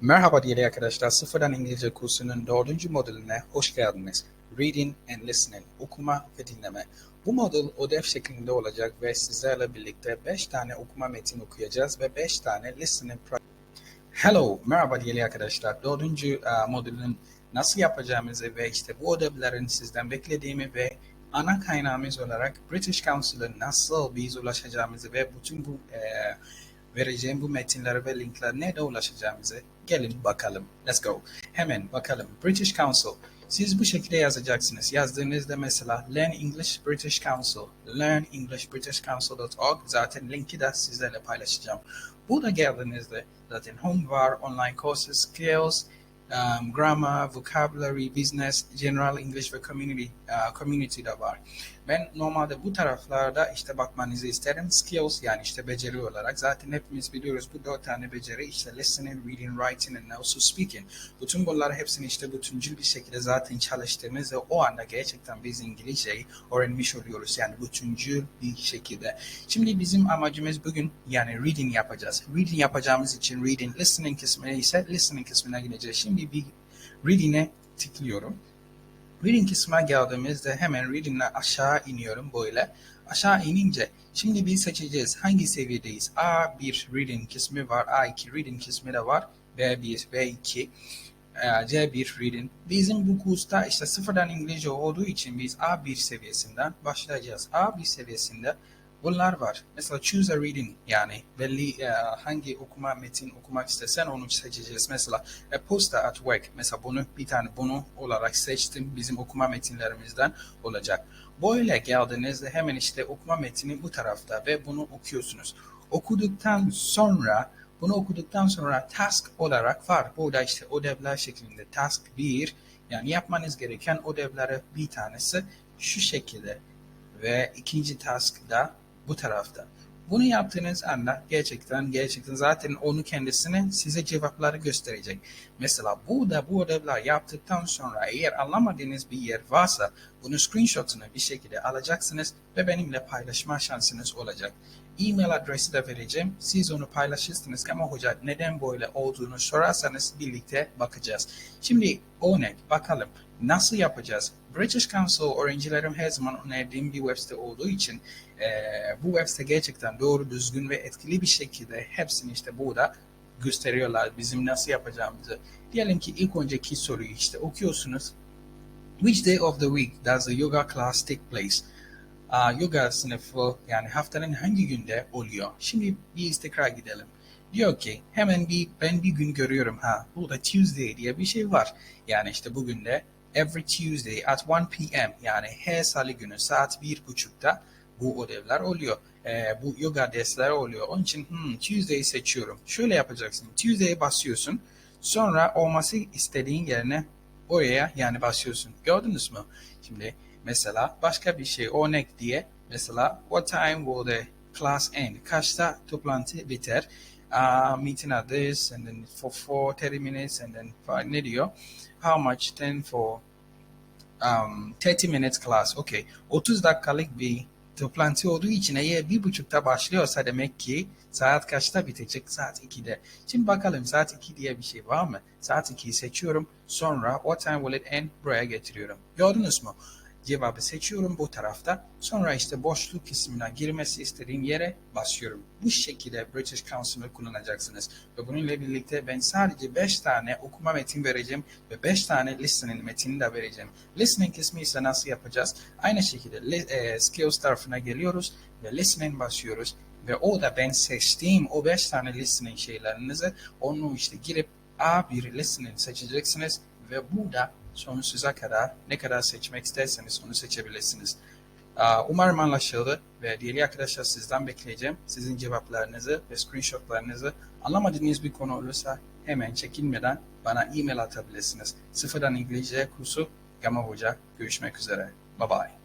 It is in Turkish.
Merhaba değerli arkadaşlar. Sıfırdan İngilizce kursunun dördüncü modülüne hoş geldiniz. Reading and Listening, okuma ve dinleme. Bu modül ödev şeklinde olacak ve sizlerle birlikte 5 tane okuma metin okuyacağız ve 5 tane listening Hello, merhaba değerli arkadaşlar. Dördüncü uh, modülün nasıl yapacağımızı ve işte bu ödevlerin sizden beklediğimi ve ana kaynağımız olarak British Council'a nasıl biz ulaşacağımızı ve bütün bu e, vereceğim bu metinlere ve linkler nerede ulaşacağımızı gelin bakalım. Let's go. Hemen bakalım. British Council. Siz bu şekilde yazacaksınız. Yazdığınızda mesela Learn English British Council, learnenglishbritishcouncil.org zaten linki de sizlerle paylaşacağım. Burada geldiğinizde zaten home var, online courses, skills, um, grammar, vocabulary, business, general English ve community uh, community de var. Ben normalde bu taraflarda işte bakmanızı isterim. Skills yani işte beceri olarak. Zaten hepimiz biliyoruz bu dört tane beceri işte listening, reading, writing and also speaking. Bütün bunlar hepsini işte bütüncül bir şekilde zaten çalıştığımız ve o anda gerçekten biz İngilizceyi öğrenmiş oluyoruz. Yani bütüncül bir şekilde. Şimdi bizim amacımız bugün yani reading yapacağız. Reading yapacağımız için reading, listening kısmına ise listening kısmına gideceğiz. Şimdi bir reading'e tıklıyorum. Reading kısmına geldiğimizde hemen reading'le aşağı iniyorum böyle. Aşağı inince şimdi biz seçeceğiz hangi seviyedeyiz. A1 reading kısmı var, A2 reading kısmı da var, B1, B2, e, C1 reading. Bizim bu kursta işte sıfırdan İngilizce olduğu için biz A1 seviyesinden başlayacağız. A1 seviyesinde bunlar var. Mesela choose a reading yani belli e, hangi okuma metin okumak istesen onu seçeceğiz. Mesela a poster at work. Mesela bunu bir tane bunu olarak seçtim. Bizim okuma metinlerimizden olacak. Böyle geldiğinizde hemen işte okuma metni bu tarafta ve bunu okuyorsunuz. Okuduktan sonra bunu okuduktan sonra task olarak var. Burada işte ödevler şeklinde task 1 yani yapmanız gereken ödevlere bir tanesi şu şekilde ve ikinci task da bu tarafta. Bunu yaptığınız anda gerçekten gerçekten zaten onu kendisine size cevapları gösterecek. Mesela burada bu ödevler yaptıktan sonra eğer anlamadığınız bir yer varsa bunu screenshot'unu bir şekilde alacaksınız ve benimle paylaşma şansınız olacak. E-mail adresi de vereceğim. Siz onu paylaşırsınız ama hoca neden böyle olduğunu sorarsanız birlikte bakacağız. Şimdi örnek bakalım nasıl yapacağız? British Council öğrencilerim her zaman önerdiğim bir web site olduğu için e, bu web site gerçekten doğru düzgün ve etkili bir şekilde hepsini işte burada gösteriyorlar bizim nasıl yapacağımızı. Diyelim ki ilk önceki soruyu işte okuyorsunuz. Which day of the week does the yoga class take place? Yoga sınıfı yani haftanın hangi günde oluyor? Şimdi bir tekrar gidelim. Diyor ki hemen bir ben bir gün görüyorum ha burada Tuesday diye bir şey var. Yani işte bugün de every Tuesday at 1 p.m. yani her salı günü saat bir buçukta bu ödevler oluyor. Ee, bu yoga dersleri oluyor. Onun için hmm, Tuesday'i seçiyorum. Şöyle yapacaksın. Tuesday'e basıyorsun. Sonra olması istediğin yerine oraya yani basıyorsun. Gördünüz mü? Şimdi mesela başka bir şey örnek diye mesela what time will the class end? Kaçta toplantı biter? Uh, meeting at this and then for four, 30 minutes and then five, ne diyor? How much? Then for um, 30 minutes class. Okay. 30 dakikalık bir toplantı olduğu için eğer bir buçukta başlıyorsa demek ki saat kaçta bitecek? Saat 2'de. Şimdi bakalım saat 2 diye bir şey var mı? Saat 2'yi seçiyorum. Sonra what time will it end? Buraya getiriyorum. Gördünüz mü? Cevabı seçiyorum bu tarafta. Sonra işte boşluk kısmına girmesi istediğim yere basıyorum. Bu şekilde British Council'ı kullanacaksınız. Ve bununla birlikte ben sadece 5 tane okuma metin vereceğim ve 5 tane listening metini de vereceğim. Listening kısmı ise nasıl yapacağız? Aynı şekilde e, skills tarafına geliyoruz ve listening basıyoruz. Ve o da ben seçtiğim o 5 tane listening şeylerinizi onu işte girip A1 listening seçeceksiniz ve burada sonsuza kadar ne kadar seçmek isterseniz onu seçebilirsiniz. Umarım anlaşıldı ve diğer arkadaşlar sizden bekleyeceğim. Sizin cevaplarınızı ve screenshotlarınızı anlamadığınız bir konu olursa hemen çekinmeden bana e-mail atabilirsiniz. Sıfırdan İngilizce kursu Gama Hoca. Görüşmek üzere. Bye bye.